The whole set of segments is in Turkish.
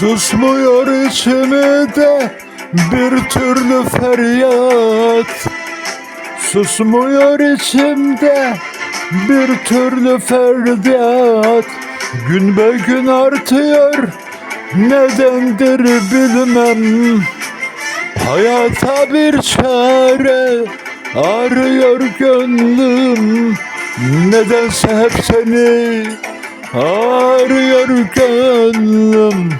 Susmuyor içimde bir türlü feryat. Susmuyor içimde bir türlü feryat. Gün be gün artıyor nedendir bilmem. Hayata bir çare arıyor gönlüm. Nedense hep seni arıyor gönlüm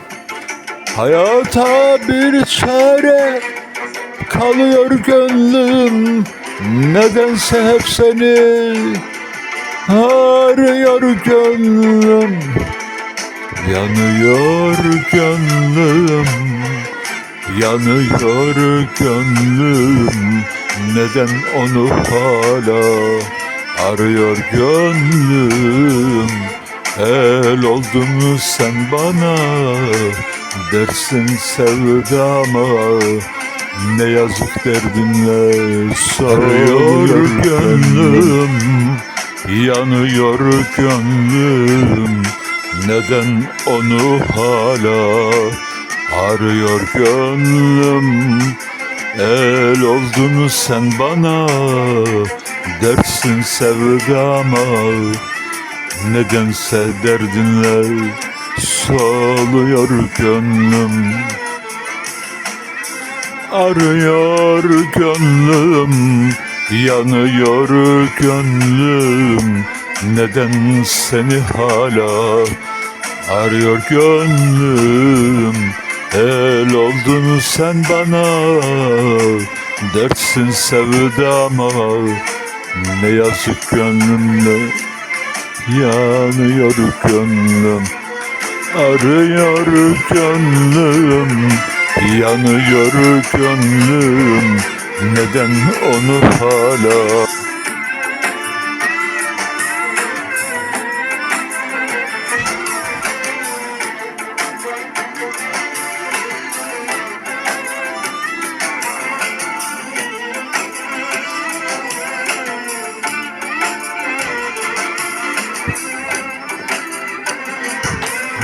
Hayata bir çare kalıyor gönlüm. Nedense hep seni arıyor gönlüm. Yanıyor gönlüm Yanıyor gönlüm. Neden onu hala arıyor gönlüm? El oldun sen bana Dersin sevdama Ne yazık derdinle soruyor gönlüm. Yanıyor gönlüm. Neden onu hala arıyor gönlüm? El oldun sen bana Dersin sevdama. Nedense derdinle soluyor gönlüm. Arıyor gönlüm. Yanıyor gönlüm. Neden seni hala arıyor gönlüm? El oldun sen bana. Dersin sevdama. Ne yazık gönlümle Yanıyor gönlüm Arıyor gönlüm Yanıyor gönlüm. Neden onu hala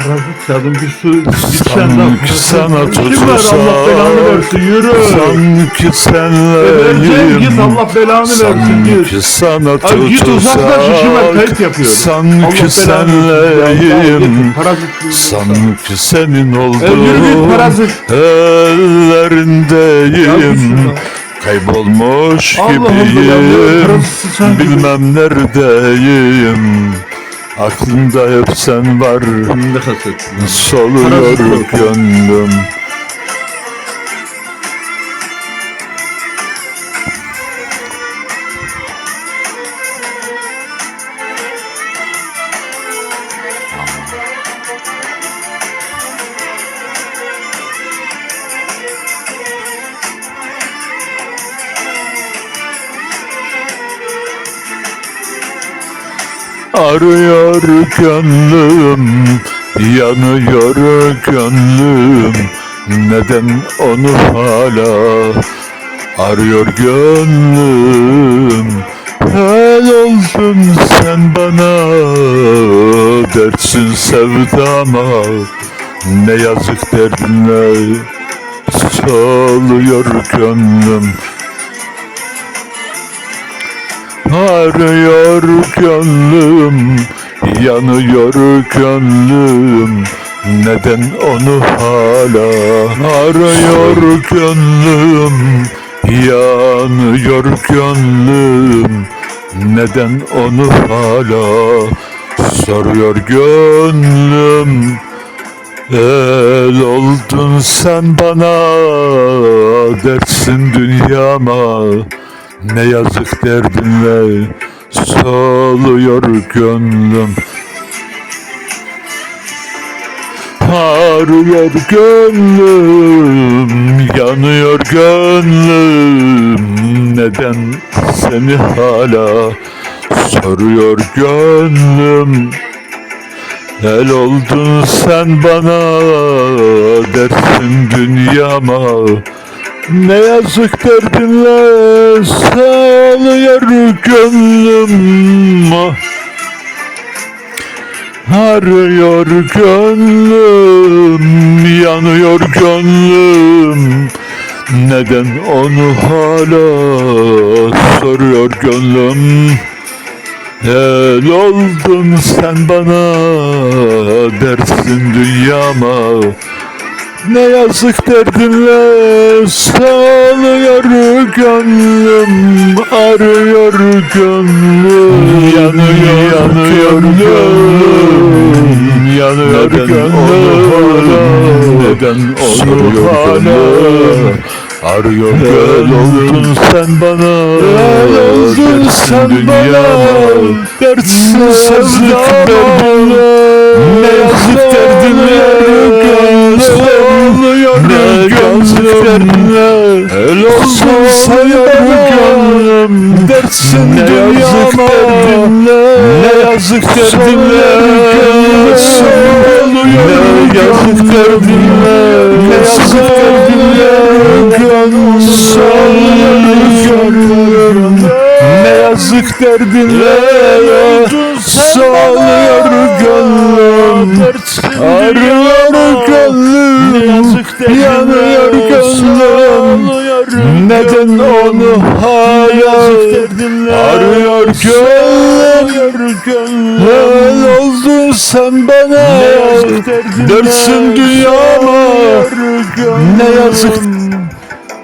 Razık çaldım bir su gitsen Sanki sana İşim var Allah belanı versin yürü. Sanki Vereceğim senleyim git Allah belanı versin git. Sanki sana Ay git uzaklaş işim var kayıt yapıyorum. Sanki git, Parazit. Sanki senin E, parazit. Ya, ellerindeyim şuradan. Kaybolmuş gibiyim parazit sen Bilmem neredeyim Aklımda hep sen var? Soluyor gönlüm Arıyor gönlüm Yanıyor gönlüm. Neden onu hala Arıyor gönlüm? El oldun sen bana Dersin sevdama. Ne yazık derdinle Soluyor gönlüm Arıyor gönlüm, yanıyor gönlüm. Neden onu hala arıyor gönlüm? Yanıyor gönlüm Neden onu hala soruyor gönlüm? El oldun sen bana dersin dünyama Ne yazık derdinle soluyor gönlüm. Ağrıyor gönlüm, yanıyor gönlüm. Neden seni hala soruyor gönlüm? El oldun sen bana dersin dünyama Ne yazık derdinle sağlıyor gönlüm. Arıyor gönlüm, yanıyor gönlüm. Neden onu hala soruyor gönlüm? El oldun sen bana dersin dünyama Ne yazık derdinle sağlıyor gönlüm Arıyor gönlüm. Yanıyor yanıyor gönlüm Yanıyor Neden gönlüm. onu Neden soruyor hala? Arıyor El gönlüm. oldun sen bana. El oldun sen dünyama Dersin Ne sözlük yazık derdinle Ne yazık derdinle Ağlıyor Ne yazık derdinle El olsun sayar gönlüm Dersin Ne yazık derdinle yazık derdinle Ne yazık derdinle. Ne yazık derdinle Gönlüm gönlüm Ne yazık derdinle Sağlıyor gönlüm Arıyor gönlüm Yanıyor gönlüm Neden onu hala Arıyor gönlüm El oldun sen bana. Dersin dünyama. Ne yazık.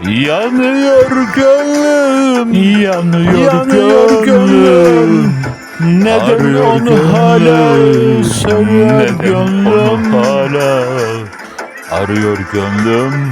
Yanıyor gönlüm Yanıyor gönlüm Neden onu hala. Söylüyor Neden gönlüm onu hala Arıyor gönlüm